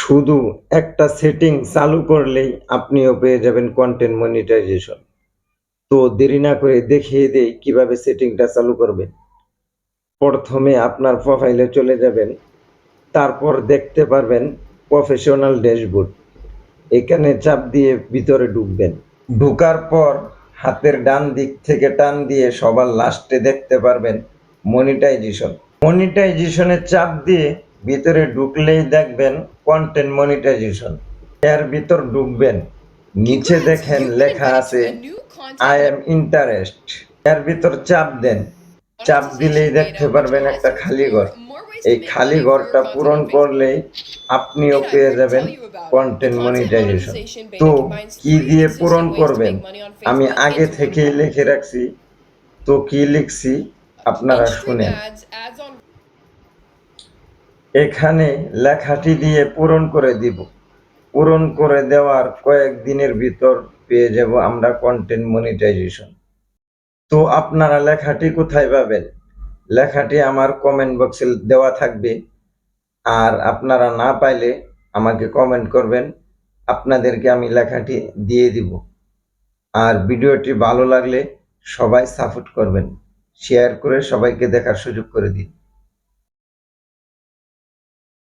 শুধু একটা সেটিং চালু করলেই আপনিও পেয়ে যাবেন কন্টেন্ট মনিটাইজেশন তো দেরি না করে দেখিয়ে দেই কীভাবে সেটিংটা চালু করবেন। প্রথমে আপনার প্রোফাইলে চলে যাবেন, তারপর দেখতে পারবেন প্রফেশনাল ড্যাশবোর্ড এখানে চাপ দিয়ে ভিতরে ঢুকবেন। ঢুকার পর হাতের ডান দিক থেকে টান দিয়ে সবার লাস্টে দেখতে পারবেন মনিটাইজেশন মনিটাইজেশনে চাপ দিয়ে ভিতরে ঢুকলেই দেখবেন কন্টেন্ট মনিটাইজেশন এর ভিতর ঢুকবেন, নিচে দেখেন লেখা আছে আই এম ইন্টারেস্ট এর ভিতর চাপ দেন। চাপ দিলেই দেখতে পারবেন একটা খালি ঘর। এই খালি ঘরটা পূরণ করলেই আপনিও পেয়ে যাবেন কন্টেন্ট মনিটাইজেশন তো কি দিয়ে পূরণ করবেন? আমি আগে থেকেই লিখে রাখছি। তো কি লিখছি? আপনারা শুনেন। এখানে লেখাটি দিয়ে পূরণ করে দিব। পূরণ করে দেওয়ার কয়েক দিনের ভিতর পেয়ে যাব আমরা কন্টেন্ট মনিটাইজেশন তো আপনারা লেখাটি কোথায় পাবেন? লেখাটি আমার কমেন্ট বক্সে দেওয়া থাকবে। আর আপনারা না পাইলে আমাকে কমেন্ট করবেন। আপনাদেরকে আমি লেখাটি দিয়ে দিব। আর ভিডিওটি ভালো লাগলে সবাই সাপোর্ট করবেন। শেয়ার করে সবাইকে দেখার সুযোগ করে দিন।